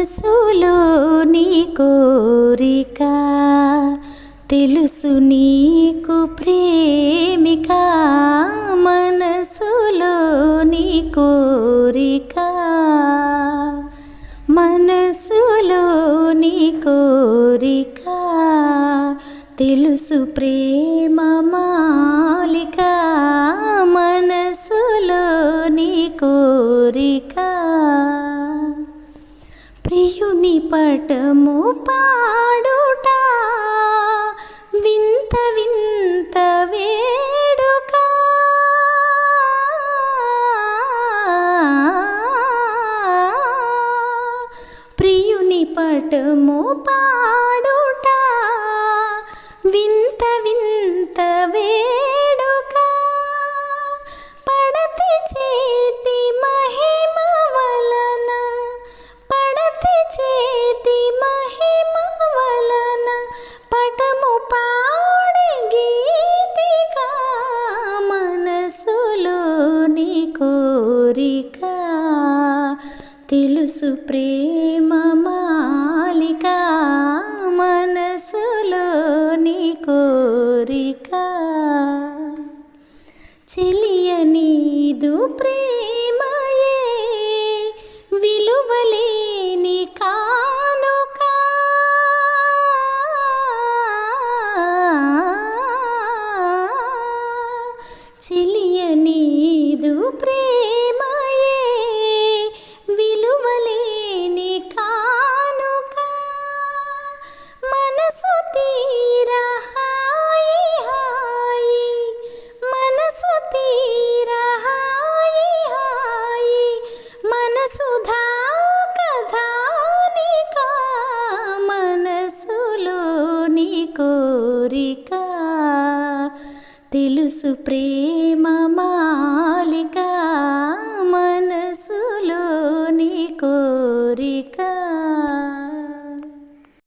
మనసులో నీ కోరిక తెలుసు నీకు ప్రేమిక మనసులో నీ కోరిక మనసులో నీ కోరిక తెలుసు ప్రేమ మాలికా. ప్రియుని పటము పాడుట వింత వింత వేడుక. ప్రియుని పటము పా తెలుసు ప్రేమ మాలిక మనసులోని కోరిక. చెలియనీదు ప్రేమయే విలువలేని కానుక. చెలి తెలుసు ప్రేమ మాలికా.